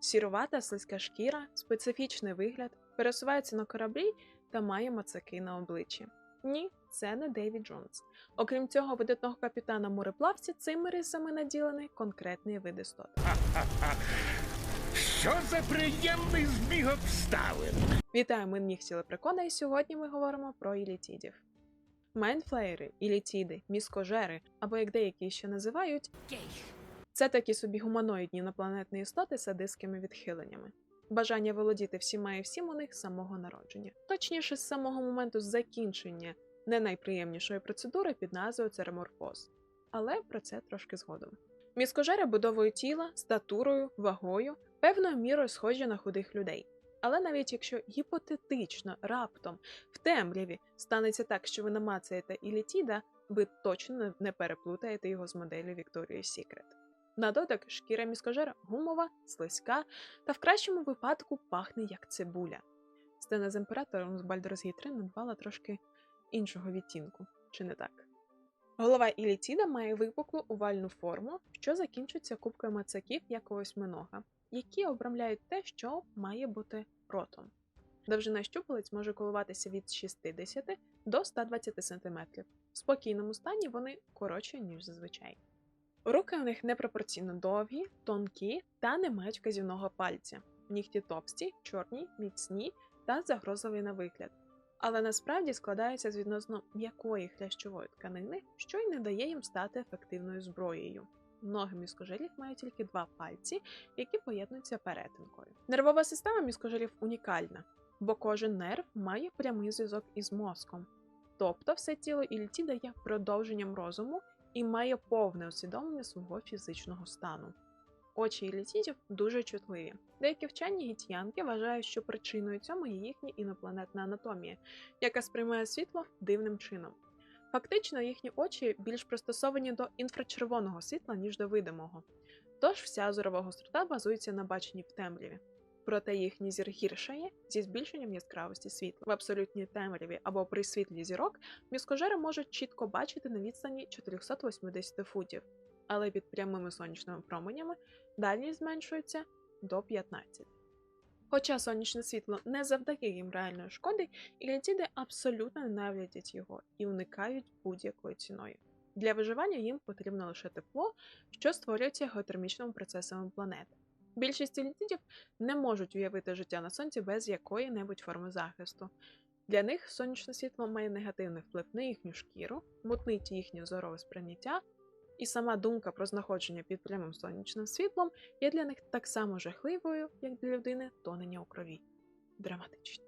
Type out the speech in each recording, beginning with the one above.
Сірувата слизька шкіра, специфічний вигляд, пересувається на кораблі та має мацаки на обличчі. Ні, це не Дейвід Джонс. Окрім цього, видатного капітана мореплавця цими рисами наділений конкретний вид істот. Що за приємний збіг обставин? Вітаю, ми нігті Лепрекона, і сьогодні ми говоримо про ілітідів. Майнфлеєри, ілітіди, міскожери, або як деякі ще називають, це такі собі гуманоїдні інопланетні істоти з садистськими відхиленнями. Бажання володіти всіма і всім у них з самого народження, точніше, з самого моменту закінчення не найприємнішої процедури під назвою цереморфоз. Але про це трошки згодом. Міскожери будовою тіла, статурою, вагою, певною мірою схожі на худих людей. Але навіть якщо гіпотетично раптом в темряві станеться так, що ви намацаєте Ілітіда, ви точно не переплутаєте його з моделлю Victoria's Secret. На дотик шкіра міскожера гумова, слизька та в кращому випадку пахне як цибуля. Сцена з імператором з Gate 3 надбала трошки іншого відтінку, чи не так? Голова Ілітіда має випуклу овальну форму, що закінчується кубкою мацаків як у які обрамляють те, що має бути ротом. Довжина щупалець може коливатися від 60 до 120 см. В спокійному стані вони коротші, ніж зазвичай. Руки у них непропорційно довгі, тонкі та не мають вказівного пальця. Нігті товсті, чорні, міцні та загрозливі на вигляд. Але насправді складаються з відносно м'якої хлящової тканини, що й не дає їм стати ефективною зброєю. Ноги міскожелів мають тільки два пальці, які поєднуються перетинкою. Нервова система міскожелів унікальна, бо кожен нерв має прямий зв'язок із мозком. Тобто все тіло Ільті є продовженням розуму і має повне усвідомлення свого фізичного стану. Очі ілітідів дуже чутливі. Деякі вчені гітьянки вважають, що причиною цьому є їхня інопланетна анатомія, яка сприймає світло дивним чином. Фактично, їхні очі більш пристосовані до інфрачервоного світла, ніж до видимого. Тож вся зорова гострота базується на баченні в темряві. Проте їхній зір гіршає зі збільшенням яскравості світла. В абсолютній темряві або при світлі зірок міскожери можуть чітко бачити на відстані 480 футів, але під прямими сонячними променями дальність зменшується до 15. Хоча сонячне світло не завдає їм реальної шкоди, ілітіди абсолютно ненавидять його і уникають будь-якою ціною. Для виживання їм потрібно лише тепло, що створюється геотермічними процесами планети. Більшість ілітідів не можуть уявити життя на сонці без якої-небудь форми захисту. Для них сонячне світло має негативний вплив на їхню шкіру, мутнить їхнє зорове сприйняття, і сама думка про знаходження під прямим сонячним світлом є для них так само жахливою, як для людини тонення у крові. Драматично.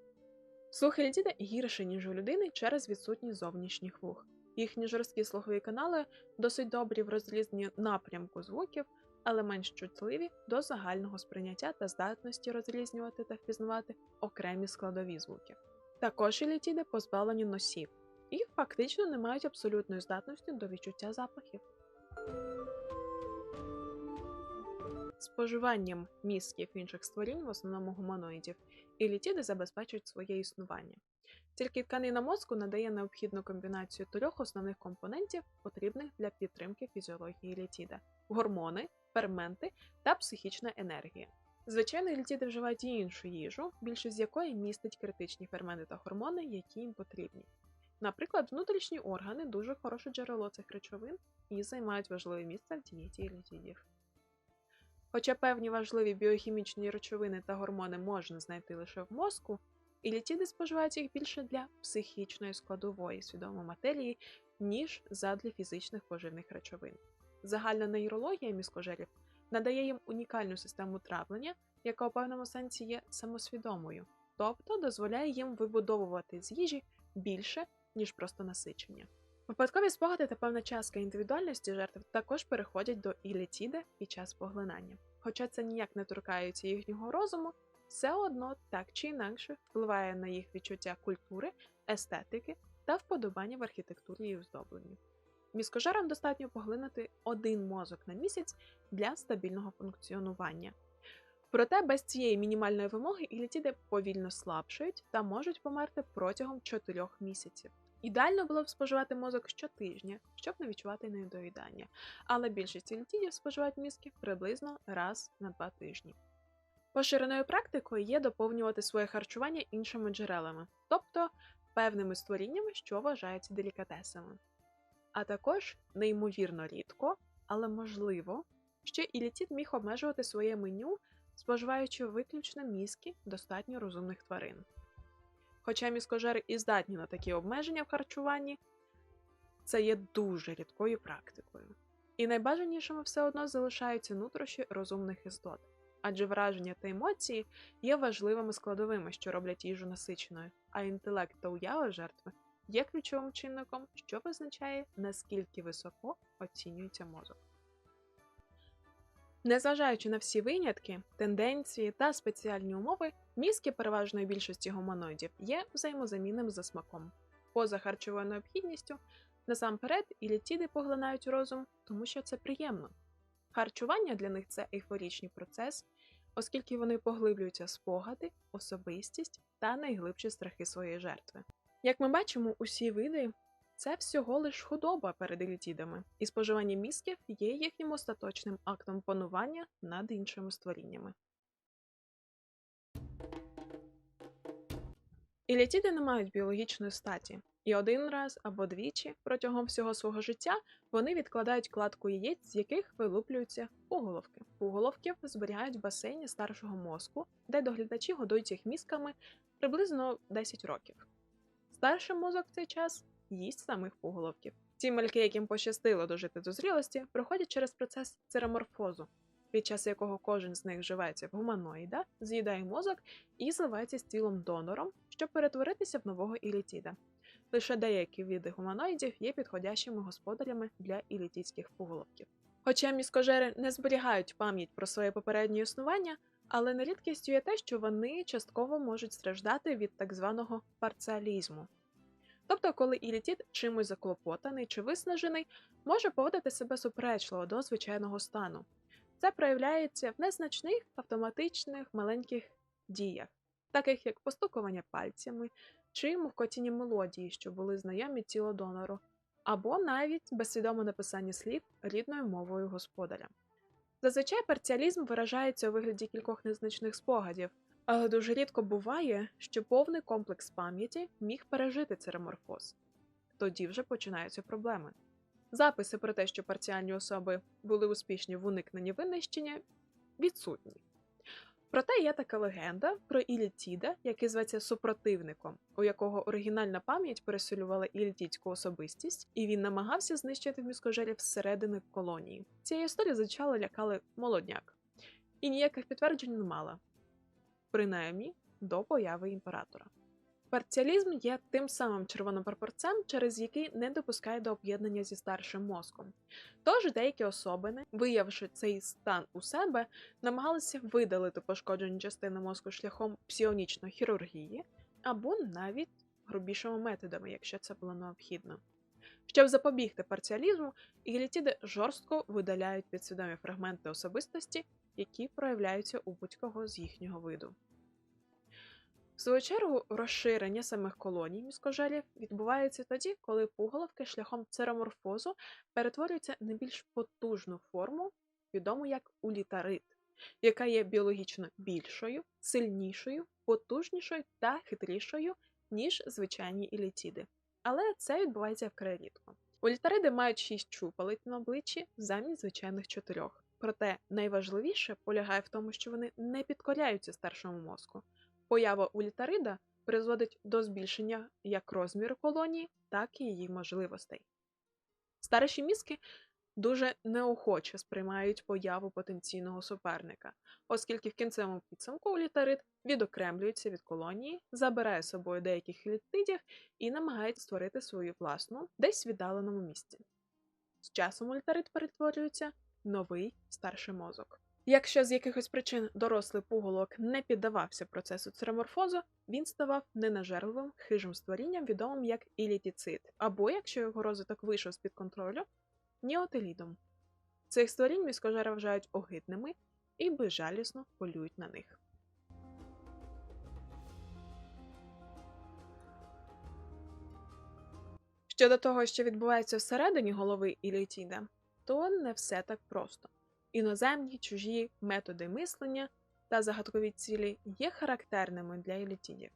Слух Елітіда гірше, ніж у людини через відсутність зовнішніх вух. Їхні жорсткі слухові канали досить добрі в розрізненні напрямку звуків, але менш чутливі до загального сприйняття та здатності розрізнювати та впізнавати окремі складові звуки. Також елітіди позбавлені носів і фактично не мають абсолютної здатності до відчуття запахів. Споживанням мізків інших створінь, в основному гуманоїдів, елітіди забезпечують своє існування. Тільки тканина мозку надає необхідну комбінацію трьох основних компонентів, потрібних для підтримки фізіології елітіда: гормони, ферменти та психічна енергія. Звичайно, елітіди вживають і іншу їжу, більшість з якої містить критичні ферменти та гормони, які їм потрібні. Наприклад, внутрішні органи дуже хороше джерело цих речовин і займають важливе місце в дієті елітідів. Хоча певні важливі біохімічні речовини та гормони можна знайти лише в мозку, ілітіди споживають їх більше для психічної складової свідомої матерії, ніж задля фізичних поживних речовин. Загальна нейрологія міскожерів надає їм унікальну систему травлення, яка у певному сенсі є самосвідомою, тобто дозволяє їм вибудовувати з їжі більше, ніж просто насичення. Випадкові спогади та певна частка індивідуальності жертв також переходять до ілітіда під час поглинання. Хоча це ніяк не торкається їхнього розуму, все одно так чи інакше впливає на їх відчуття культури, естетики та вподобання в архітектурі і оздобленні. Міскожерам достатньо поглинути один мозок на місяць для стабільного функціонування. Проте без цієї мінімальної вимоги ілітіди повільно слабшають та можуть померти протягом 4 місяців. Ідеально було б споживати мозок щотижня, щоб не відчувати недоїдання, але більшість ілітідів споживають мізки приблизно раз на два тижні. Поширеною практикою є доповнювати своє харчування іншими джерелами, тобто певними створіннями, що вважаються делікатесами. А також неймовірно рідко, але можливо, що Ілітід міг обмежувати своє меню, споживаючи виключно мізки достатньо розумних тварин. Хоча міскожери і здатні на такі обмеження в харчуванні, це є дуже рідкою практикою. І найбажанішими все одно залишаються нутрощі розумних істот, адже враження та емоції є важливими складовими, що роблять їжу насиченою, а інтелект та уява жертви є ключовим чинником, що визначає, наскільки високо оцінюється мозок. Незважаючи на всі винятки, тенденції та спеціальні умови, мізки переважної більшості гуманоїдів є взаємозамінним за смаком. Поза харчовою необхідністю, насамперед ілітіди поглинають розум, тому що це приємно. Харчування для них це ейфорічний процес, оскільки вони поглиблюються спогади, особистість та найглибші страхи своєї жертви. Як ми бачимо, усі види це всього лиш худоба перед елітідами, і споживання мізків є їхнім остаточним актом панування над іншими створіннями. Ілітіди не мають біологічної статі, і один раз або двічі протягом всього свого життя вони відкладають кладку яєць, з яких вилуплюються пуголовки. Пуголовків зберігають в басейні старшого мозку, де доглядачі годують їх мізками приблизно 10 років. Старший мозок в цей час їсть самих пуголовків. Ті мальки, яким пощастило дожити до зрілості, проходять через процес цераморфозу, під час якого кожен з них вживається в гуманоїда, з'їдає мозок і зливається з тілом донором, щоб перетворитися в нового ілітіда. Лише деякі види гуманоїдів є підходящими господарями для ілітідських пуголовків. Хоча міскожери не зберігають пам'ять про своє попереднє існування, але нерідкістю є те, що вони частково можуть страждати від так званого парціалізму. Тобто, коли ілітід чимось заклопотаний чи виснажений, може поводити себе суперечливо до звичайного стану. Це проявляється в незначних автоматичних маленьких діях, таких як постукування пальцями чи мовкотіння мелодії, що були знайомі тіло донору, або навіть безсвідоме написання слів рідною мовою господаря. Зазвичай парціалізм виражається у вигляді кількох незначних спогадів, але дуже рідко буває, що повний комплекс пам'яті міг пережити цереморфоз. Тоді вже починаються проблеми. Записи про те, що парціальні особи були успішні в уникненні винищення, відсутні. Проте є така легенда про Ілітіда, який зветься супротивником, у якого оригінальна пам'ять переселювала ілітідську особистість, і він намагався знищити міскожерів зсередини колонії. Цієї історії звичайно лякали молодняк, і ніяких підтверджень не мала, принаймні до появи імператора. Парціалізм є тим самим червоним прапорцем, через який не допускає до об'єднання зі старшим мозком. Тож деякі особини, виявивши цей стан у себе, намагалися видалити пошкоджені частини мозку шляхом псіонічної хірургії або навіть грубішими методами, якщо це було необхідно. Щоб запобігти парціалізму, ігелітіди жорстко видаляють підсвідомі фрагменти особистості, які проявляються у будь-кого з їхнього виду. Свою чергу, розширення самих колоній міскожелів відбувається тоді, коли пуголовки шляхом цероморфозу перетворюються на більш потужну форму, відому як улітарит, яка є біологічно більшою, сильнішою, потужнішою та хитрішою, ніж звичайні ілітіди. Але це відбувається вкрай рідко. Улітариди мають шість чупалиць на обличчі замість звичайних чотирьох. Проте найважливіше полягає в тому, що вони не підкоряються старшому мозку. Поява улітарида призводить до збільшення як розміру колонії, так і її можливостей. Старші мізки дуже неохоче сприймають появу потенційного суперника, оскільки в кінцевому підсумку улітарид відокремлюється від колонії, забирає з собою деяких літидів і намагається створити свою власну десь віддаленому місці. З часом улітарид перетворюється в новий старший мозок. Якщо з якихось причин дорослий пуголок не піддавався процесу цереморфозу, він ставав ненажерливим хижим створінням, відомим як ілітіцид, або якщо його розвиток вийшов з-під контролю, ніотелідом. Цих створінь міскожери вважають огидними і безжалісно полюють на них. Щодо того, що відбувається всередині голови Ілітіда, то не все так просто іноземні чужі методи мислення та загадкові цілі є характерними для елітідів.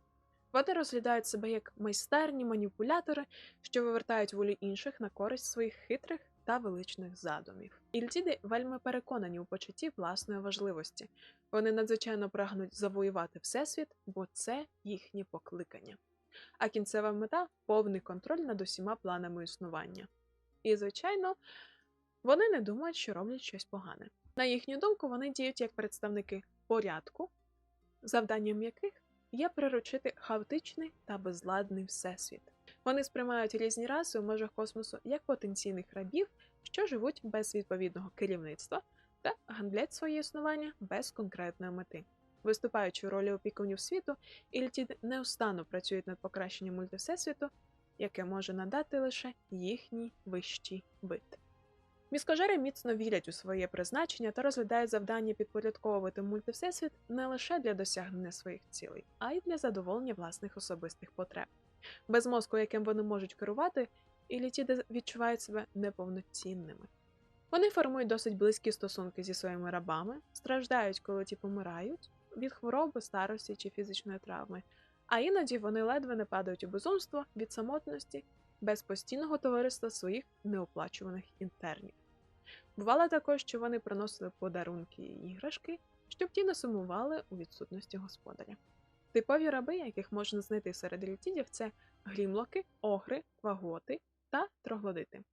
Вони розглядають себе як майстерні маніпулятори, що вивертають волю інших на користь своїх хитрих та величних задумів. Ільтіди вельми переконані у почутті власної важливості. Вони надзвичайно прагнуть завоювати всесвіт, бо це їхнє покликання. А кінцева мета повний контроль над усіма планами існування. І, звичайно, вони не думають, що роблять щось погане. На їхню думку, вони діють як представники порядку, завданням яких є приручити хаотичний та безладний всесвіт. Вони сприймають різні раси у межах космосу як потенційних рабів, що живуть без відповідного керівництва та гандлять своє існування без конкретної мети. Виступаючи у ролі опікунів світу, Ільтід неустанно працюють над покращенням мультивсесвіту, яке може надати лише їхній вищий бит. Міскожери міцно вірять у своє призначення та розглядають завдання підпорядковувати мультивсесвіт не лише для досягнення своїх цілей, а й для задоволення власних особистих потреб. Без мозку, яким вони можуть керувати, ілітіди відчувають себе неповноцінними. Вони формують досить близькі стосунки зі своїми рабами, страждають, коли ті помирають від хвороби, старості чи фізичної травми, а іноді вони ледве не падають у безумство від самотності без постійного товариства своїх неоплачуваних інтернів. Бувало також, що вони приносили подарунки і іграшки, щоб ті не сумували у відсутності господаря. Типові раби, яких можна знайти серед елітідів, це глімлоки, огри, ваготи та троглодити.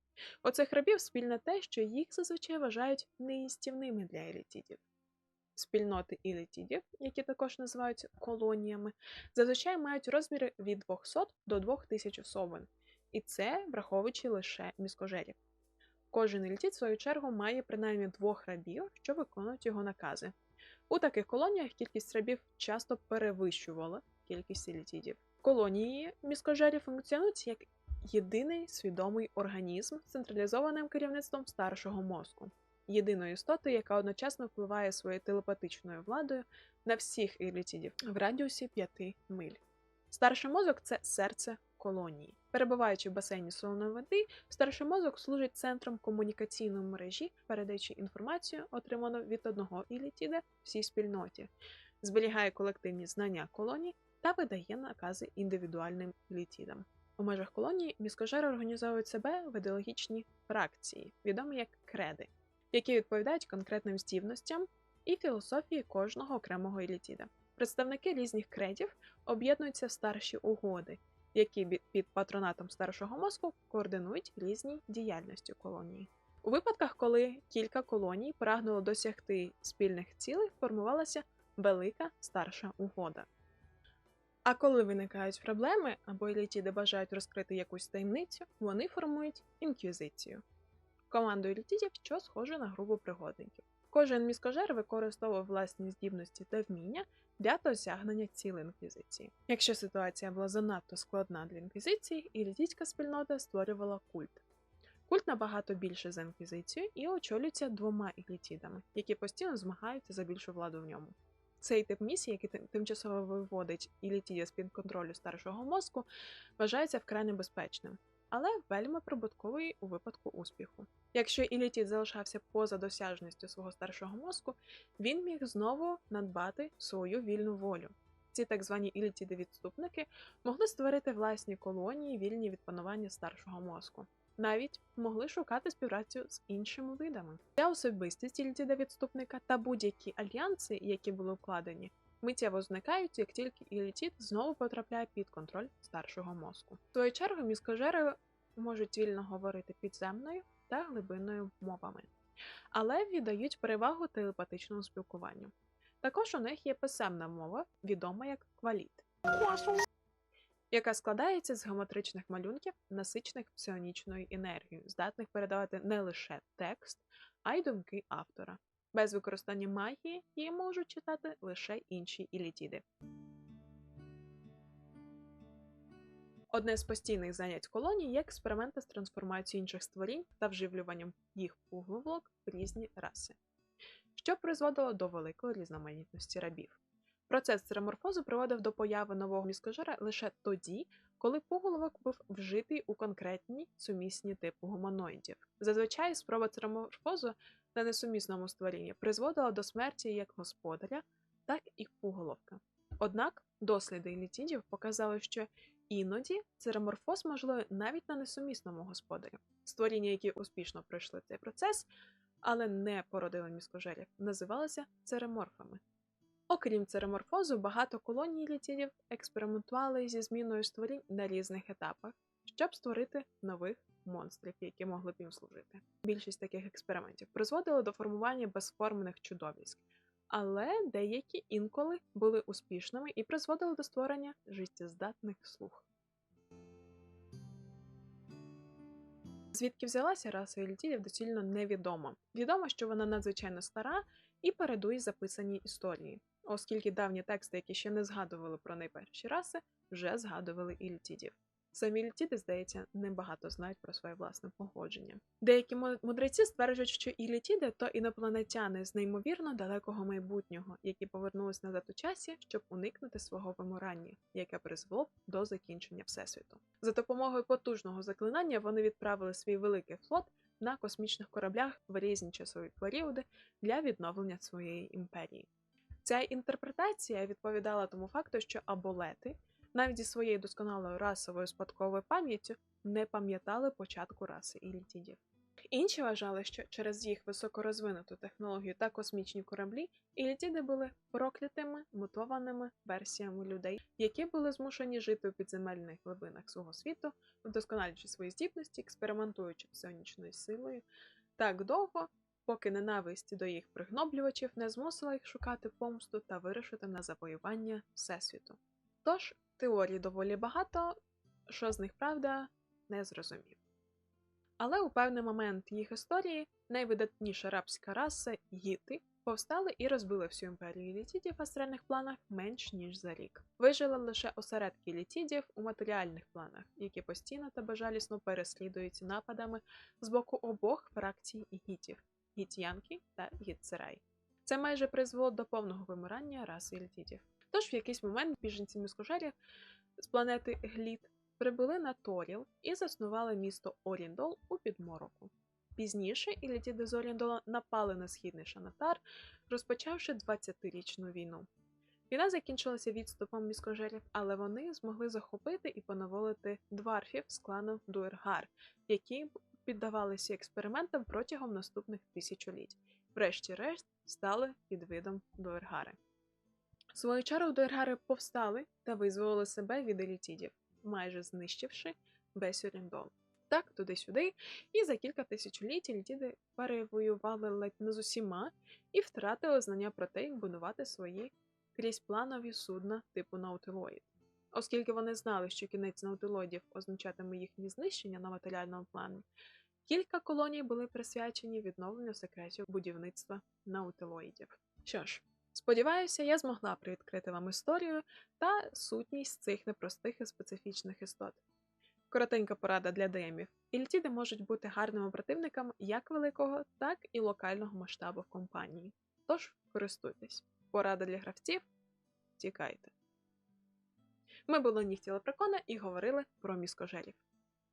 У цих рабів спільне те, що їх зазвичай вважають неїстівними для елітідів. Спільноти елітідів, які також називаються колоніями, зазвичай мають розміри від 200 до 2000 особин, і це враховуючи лише міскожерів. Кожен елітід, в свою чергу, має принаймні двох рабів, що виконують його накази. У таких колоніях кількість рабів часто перевищувала кількість елітідів. Колонії міскожерів функціонують як єдиний свідомий організм з централізованим керівництвом старшого мозку, єдиної істоти, яка одночасно впливає своєю телепатичною владою на всіх елітідів в радіусі 5 миль. Старший мозок це серце колонії. Перебуваючи в басейні солоної води, старший мозок служить центром комунікаційної мережі, передаючи інформацію, отриману від одного ілітіда всій спільноті, зберігає колективні знання колоній та видає накази індивідуальним ілітідам. У межах колонії міскожери організовують себе в ідеологічні фракції, відомі як креди, які відповідають конкретним здібностям і філософії кожного окремого елітіда. Представники різних кредів об'єднуються в старші угоди, які під патронатом старшого мозку координують різні діяльності колонії. У випадках, коли кілька колоній прагнуло досягти спільних цілей, формувалася велика старша угода. А коли виникають проблеми або елітіди бажають розкрити якусь таємницю, вони формують інквізицію команду елітідів, що схоже на групу пригодників. Кожен міскожер використовував власні здібності та вміння для досягнення цілей інквізиції. Якщо ситуація була занадто складна для інквізиції, ілітійська спільнота створювала культ. Культ набагато більше за інквізицію і очолюється двома ілітідами, які постійно змагаються за більшу владу в ньому. Цей тип місії, який тимчасово виводить ілітідя з під контролю старшого мозку, вважається вкрай небезпечним, але вельми прибутковий у випадку успіху. Якщо ілітід залишався поза досяжністю свого старшого мозку, він міг знову надбати свою вільну волю. Ці так звані ілітіди-відступники могли створити власні колонії, вільні від панування старшого мозку. Навіть могли шукати співпрацю з іншими видами. Ця особистість ілітіда-відступника та будь-які альянси, які були укладені, миттєво зникають, як тільки ілітід знову потрапляє під контроль старшого мозку. В свою чергу міскожери можуть вільно говорити підземною та глибинною мовами, але віддають перевагу телепатичному спілкуванню. Також у них є писемна мова, відома як кваліт, яка складається з геометричних малюнків, насичених псіонічною енергією, здатних передавати не лише текст, а й думки автора. Без використання магії її можуть читати лише інші ілітіди. Одне з постійних занять колонії є експерименти з трансформацією інших створінь та вживлюванням їх пуговок в різні раси, що призводило до великої різноманітності рабів. Процес цераморфозу приводив до появи нового міскожера лише тоді, коли пуголовок був вжитий у конкретні сумісні типи гуманоїдів. Зазвичай спроба цераморфозу на несумісному створінні призводила до смерті як господаря, так Однак досліди літідів показали, що іноді цереморфоз можливий навіть на несумісному господарі. Створіння, які успішно пройшли цей процес, але не породили міскожерів, називалися цереморфами. Окрім цереморфозу, багато колоній літідів експериментували зі зміною створінь на різних етапах, щоб створити нових монстрів, які могли б їм служити. Більшість таких експериментів призводили до формування безформених чудовиськ, але деякі інколи були успішними і призводили до створення життєздатних слуг. Звідки взялася раса елітідів доцільно невідомо. Відомо, що вона надзвичайно стара і передує записаній історії, оскільки давні тексти, які ще не згадували про найперші раси, вже згадували ілітідів. Самі ілітіди, здається, небагато знають про своє власне походження. Деякі мудреці стверджують, що ілітіди то інопланетяни з неймовірно далекого майбутнього, які повернулись назад у часі, щоб уникнути свого вимирання, яке призвело до закінчення всесвіту. За допомогою потужного заклинання вони відправили свій великий флот на космічних кораблях в різні часові періоди для відновлення своєї імперії. Ця інтерпретація відповідала тому факту, що аболети, навіть зі своєю досконалою расовою спадковою пам'яттю, не пам'ятали початку раси ілітідів. Інші вважали, що через їх високорозвинуту технологію та космічні кораблі ілітіди були проклятими мутованими версіями людей, які були змушені жити у підземельних глибинах свого світу, вдосконалюючи свої здібності, експериментуючи псионічною силою так довго, поки ненависть до їх пригноблювачів не змусила їх шукати помсту та вирішити на завоювання Всесвіту. Тож, теорій доволі багато, що з них правда, не зрозумів. Але у певний момент їх історії найвидатніша рабська раса гіти повстали і розбили всю імперію літідів в астральних планах менш ніж за рік. Вижили лише осередки літідів у матеріальних планах, які постійно та безжалісно переслідуються нападами з боку обох фракцій гітів гітянки та гітцерай. Це майже призвело до повного вимирання раси літідів. Тож в якийсь момент біженці міскожерів з планети Гліт прибули на Торіл і заснували місто Оріндол у підмороку. Пізніше ілітіди з Оріндола напали на східний Шанатар, розпочавши 20-річну війну. Війна закінчилася відступом міскожерів, але вони змогли захопити і поневолити дварфів з клану Дуергар, які піддавалися експериментам протягом наступних тисячоліть. Врешті-решт стали під видом Дуергари. Свою чергу Дуергари повстали та визволили себе від елітідів, майже знищивши весь Оріндол. Так, туди-сюди, і за кілька тисячоліть елітіди перевоювали ледь не з усіма і втратили знання про те, як будувати свої крізь планові судна типу Наутилоїд. Оскільки вони знали, що кінець наутилоїдів означатиме їхнє знищення на матеріальному плані, кілька колоній були присвячені відновленню секретів будівництва наутилоїдів. Що ж, сподіваюся, я змогла привідкрити вам історію та сутність цих непростих і специфічних істот. Коротенька порада для ДМів. Ільтіди можуть бути гарними противниками як великого, так і локального масштабу в компанії. Тож користуйтесь. Порада для гравців тікайте. Ми були Нігті Лепрекона і говорили про міскожерів.